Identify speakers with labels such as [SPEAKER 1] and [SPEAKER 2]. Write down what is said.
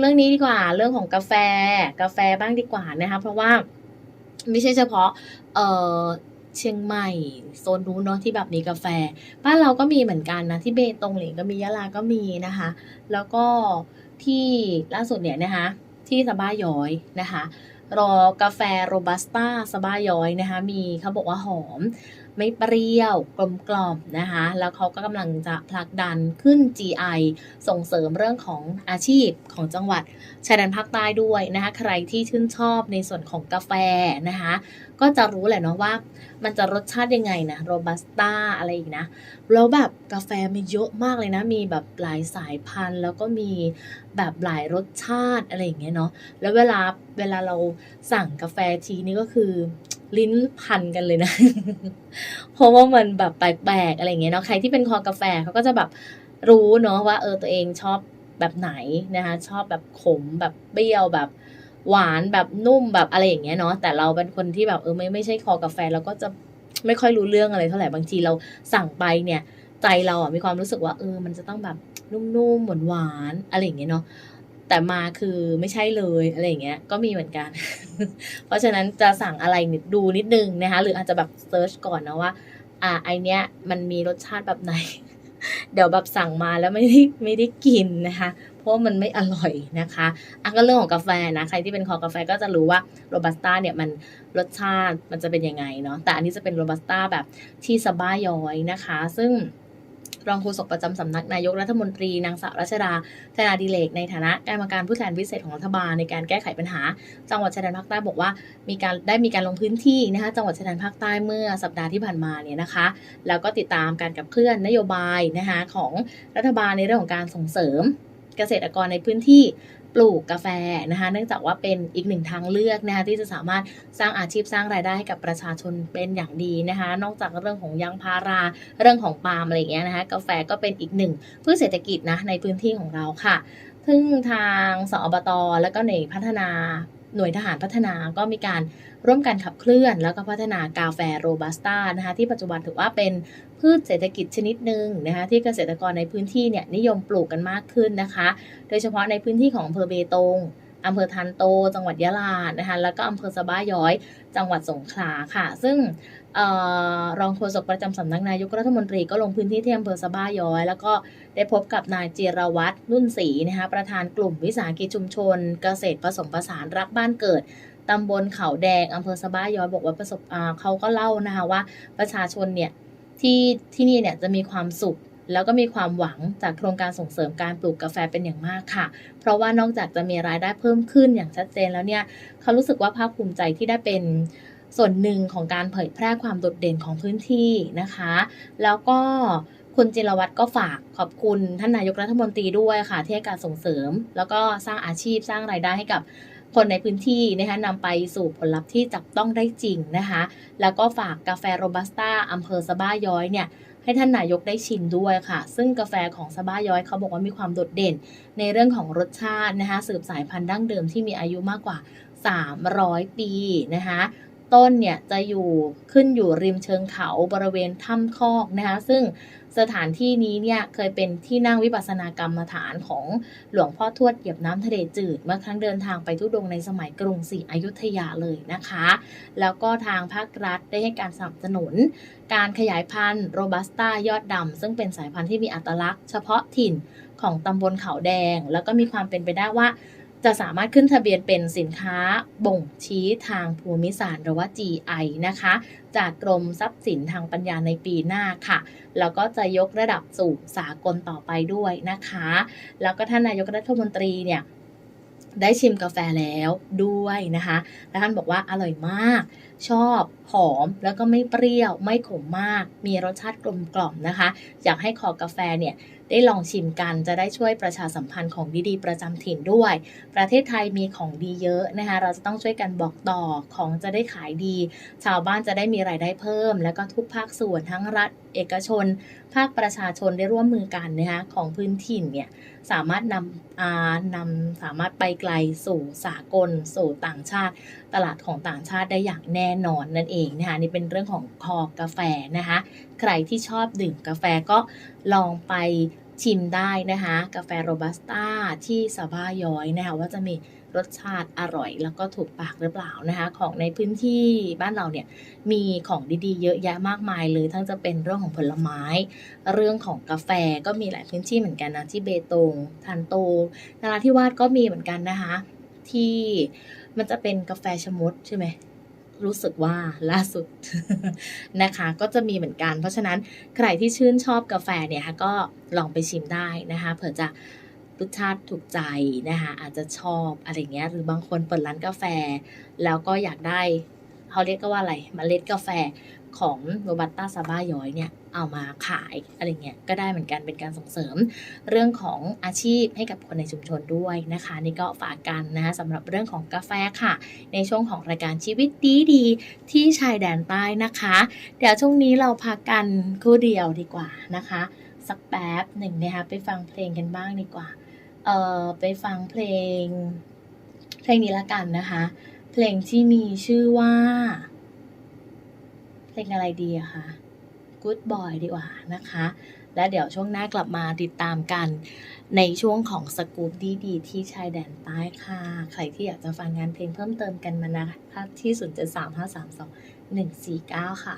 [SPEAKER 1] เรื่องนี้ดีกว่าเรื่องของกาแฟกาแฟบ้างดีกว่านะคะเพราะว่าไม่ใช่เฉพาะเออเชียงใหม่โซนนู้นเนาะที่แบบมีกาแฟ บ้านเราก็มีเหมือนกันนะที่เบตงหลิงก็มียะลาก็มีนะคะ แล้วก็ที่ล่าสุดเนี่ยนะคะที่สบ้าย้อยนะคะรอกาแฟโรบัสต้าสบ้าย้อยนะคะมีเขาบอกว่าหอม ไม่เปรี้ยวกลมกล่อมนะคะ แล้วเขาก็กำลังจะผลักดันขึ้น GI ส่งเสริมเรื่องของอาชีพของจังหวัดชายแดนภาคใต้ด้วยนะคะ ใครที่ชื่นชอบในส่วนของกาแฟนะคะ ก็จะรู้แหละเนาะว่า มันจะรสชาติยังไงนะโรบัสต้าอะไรอีกนะแล้วแบบกาแฟมันเยอะมากเลยนะ มีแบบหลายสายพันธุ์ แล้วก็มีแบบหลายรสชาติอะไรอย่างเงี้ยเนาะแล้วเวลาเวลาเราสั่งกาแฟทีนี่ก็คือ ลิ้นพันกันเลยนะ เพราะว่ามันแบบแปลกๆอะไรเงี้ยเนาะใครที่เป็นคอกาแฟเขาก็จะแบบรู้เนาะว่าเออตัวเองชอบแบบไหนนะคะชอบแบบขมแบบเปรี้ยวแบบหวานแบบนุ่มแบบอะไรอย่างเงี้ยเนาะแต่เราเป็นคนที่แบบเออไม่ไม่ใช่คอกาแฟเราก็จะไม่ค่อยรู้เรื่องอะไรเท่าไหร่บางทีเราสั่งไปเนี่ย ใจเราอะมีความรู้สึกว่าเออ มันจะต้องแบบนุ่มๆหวานๆอะไรอย่างเงี้ยเนาะ แต่มาคือไม่ใช่เลยอะไรอย่างเงี้ยก็มีเหมือนกัน เพราะฉะนั้นจะสั่งอะไรดูนิดนึงนะคะหรืออาจจะแบบเซิร์ชก่อนนะว่า อ่าไอเนี้ยมันมีรสชาติแบบไหน เดี๋ยวแบบสั่งมาแล้วไม่ได้ไม่ได้กินนะคะ เพราะมันไม่อร่อยนะคะอะก็เรื่องของกาแฟนะใครที่เป็นคอกาแฟก็จะรู้ว่าโรบัสต้าเนี่ยมันรสชาติมันจะเป็นยังไงเนาะแต่อันนี้จะเป็นโรบัสต้าแบบที่สบ้าย้อยนะคะ ซึ่ง รองโฆษกประจำสำนักนายกรัฐมนตรีนางสาวรัชดาธนาดิเลกในฐานะกรรมการผู้แทนพิเศษของรัฐบาลในการแก้ไขปัญหา จังหวัดชายแดนภาคใต้บอกว่า มีการได้มีการลงพื้นที่นะคะจังหวัดชายแดนภาคใต้เมื่อสัปดาห์ที่ผ่านมาเนี่ยนะคะ แล้วก็ติดตามการกับเคลื่อนนโยบายนะคะของรัฐบาลในเรื่องของการส่งเสริมเกษตรกรในพื้นที่ ปลูกกาแฟนะคะ เนื่องจากว่าเป็นอีกหนึ่งทางเลือกนะคะที่จะสามารถสร้างอาชีพสร้างรายได้ให้กับประชาชนเป็นอย่างดีนะคะ นอกจากเรื่องของยางพาราเรื่องของปาล์มอะไรอย่างเงี้ยนะคะ กาแฟก็เป็นอีกหนึ่งพืชเศรษฐกิจนะในพื้นที่ของเราค่ะ ซึ่งทางสอบตแล้วก็หน่วยพัฒนาหน่วยทหารพัฒนาก็มีการร่วมกันขับเคลื่อน แล้วก็พัฒนากาแฟโรบัสต้านะคะที่ปัจจุบันถือว่าเป็น พืชเศรษฐกิจชนิดหนึ่งนะคะที่เกษตรกรในพื้นที่เนี่ยนิยมปลูกกันมากขึ้นนะคะ โดยเฉพาะในพื้นที่ของอำเภอเบตงอำเภอทันโต จังหวัดยะลานะคะแล้วก็อำเภอสะบ้าย้อย จังหวัดสงขลาค่ะ ซึ่งออรองโฆษกประจำสำนักนายกรัฐมนตรีก็ลงพื้นที่ที่อำเภอสะบ้าย้อย แล้วก็ได้พบกับนายจิรวัฒน์นุ่นศรีนะคะประธานกลุ่มวิสาหกิจชุมชน เกษตรผสมผสานรักบ้านเกิดตำบลเขาแดงอำเภอสะบ้าย้อยบอกว่าประสบอ่าเขาก็เล่านะคะว่าประชาชนเนี่ย ที่ที่นี่เนี่ยจะมีความสุขแล้วก็มีความหวังจากโครงการส่งเสริมการปลูกกาแฟเป็นอย่างมากค่ะ เพราะว่านอกจากจะมีรายได้เพิ่มขึ้นอย่างชัดเจนแล้วเนี่ยเขารู้สึกว่าภาคภูมิใจที่ได้เป็นส่วนหนึ่งของการเผยแพร่ความโดดเด่นของพื้นที่นะคะ แล้วก็คุณจิรวัตรก็ฝากขอบคุณท่านนายกรัฐมนตรีด้วยค่ะที่ให้การส่งเสริม แล้วก็สร้างอาชีพสร้างรายได้ให้กับ คนในพื้นที่นะคะนำไปสู่ผลลัพธ์ที่จับต้องได้จริงนะคะ แล้วก็ฝากกาแฟโรบัสต้าอำเภอสะบ้าย้อยเนี่ยให้ท่านนายกได้ชิมด้วยค่ะ ซึ่งกาแฟของสะบ้าย้อยเขาบอกว่ามีความโดดเด่น ในเรื่องของรสชาตินะคะสืบสายพันธุ์ดั้งเดิมที่มีอายุมากกว่า 300 ปีนะคะ ต้นเนี่ยจะอยู่ขึ้นอยู่ริมเชิงเขาบริเวณถ้ำคอกนะคะ ซึ่งสถานที่นี้เนี่ยเคยเป็นที่นั่งวิปัสสนากรรมฐานของหลวงพ่อทวดเหยียบน้ำทะเลจืด เมื่อครั้งเดินทางไปทุดงในสมัยกรุงศรีอยุธยาเลยนะคะ แล้วก็ทางภาครัฐได้ให้การสนับสนุน การขยายพันธุ์โรบัสต้ายอดดำซึ่งเป็นสายพันธุ์ที่มีอัตลักษณ์เฉพาะถิ่นของตำบลเขาแดง แล้วก็มีความเป็นไปได้ว่า จะสามารถขึ้นทะเบียนเป็นสินค้าบ่งชี้ทางภูมิศาสตร์หรือว่า GI นะคะ จากกรมทรัพย์สินทางปัญญาในปีหน้าค่ะ แล้วก็จะยกระดับสู่สากลต่อไปด้วยนะคะ แล้วก็ท่านนายกรัฐมนตรีเนี่ยได้ชิมกาแฟแล้วด้วยนะคะแล้วท่านบอกว่าอร่อยมาก ชอบหอมแล้วก็ไม่เปรี้ยว ไม่ขมมาก มีรสชาติกลมกล่อมนะคะ อยากให้คอกาแฟเนี่ย ได้ลองชิมกันจะได้ช่วยประชาสัมพันธ์ของดีๆ ประจำถิ่นด้วย ประเทศไทยมีของดีเยอะนะคะ เราจะต้องช่วยกันบอกต่อของจะได้ขายดี ชาวบ้านจะได้มีรายได้เพิ่ม แล้วก็ทุกภาคส่วนทั้งรัฐเอกชน ภาคประชาชนได้ร่วมมือกันนะคะของพื้นถิ่นเนี่ยสามารถนำอานำสามารถไปไกลสู่สากล สู่ต่างชาติ ตลาดของต่างชาติได้อย่างแน่นอนนั่นเองนะคะนี่เป็นเรื่องของคอกาแฟนะคะ ใครที่ชอบดื่มกาแฟก็ลองไป ชิมได้นะคะ กาแฟโรบัสต้าที่ซาบ้าย้อยนะคะว่าจะมีรสชาติอร่อย แล้วก็ถูกปากหรือเปล่านะคะ ของในพื้นที่บ้านเราเนี่ยมีของดีๆ เยอะแยะมากมายเลย ทั้งจะเป็นเรื่องของผลไม้ เรื่องของกาแฟก็มีหลายพื้นที่เหมือนกันนะที่เบตงทันโตนราธิวาสก็มีเหมือนกันนะคะ ที่มันจะเป็นกาแฟชมดใช่ไหม รู้สึกว่าล่าสุดนะคะ ก็จะมีเหมือนกัน เพราะฉะนั้นใครที่ชื่นชอบกาแฟเนี่ยค่ะก็ลองไปชิมได้นะคะเผื่อจะรสชาติถูกใจนะคะอาจจะชอบอะไรเงี้ยหรือบางคนเปิดร้านกาแฟ แล้วก็อยากได้เขาเรียกก็ว่าอะไรมเมล็ดกาแฟของโรบัตตาซาบ้าย้อยเนี่ย เอามาขายอะไรเงี้ยก็ได้เหมือนกันเป็นการส่งเสริมเรื่องของอาชีพให้กับคนในชุมชนด้วยนะคะ นี่ก็ฝากกันนะคะสำหรับเรื่องของกาแฟค่ะ ในช่วงของรายการชีวิตดีดีที่ชายแดนใต้นะคะ เดี๋ยวช่วงนี้เราพักกันคู่เดียวดีกว่านะคะ สักแป๊บหนึ่งนะคะไปฟังเพลงกันบ้างดีกว่าเออไปฟังเพลง เพลงนี้ละกันนะคะ เพลงที่มีชื่อว่า เพลงอะไรดีอะคะ Good Boy ดีกว่านะคะ และเดี๋ยวช่วงหน้ากลับมาติดตามกัน ในช่วงของสกู๊ปดีๆที่ชายแดนใต้ค่ะ ใครที่อยากจะฟังงานเพลงเพิ่มเติมกันมานะคะที่ 0 7 3 5 3 2 1 4 9 ค่ะ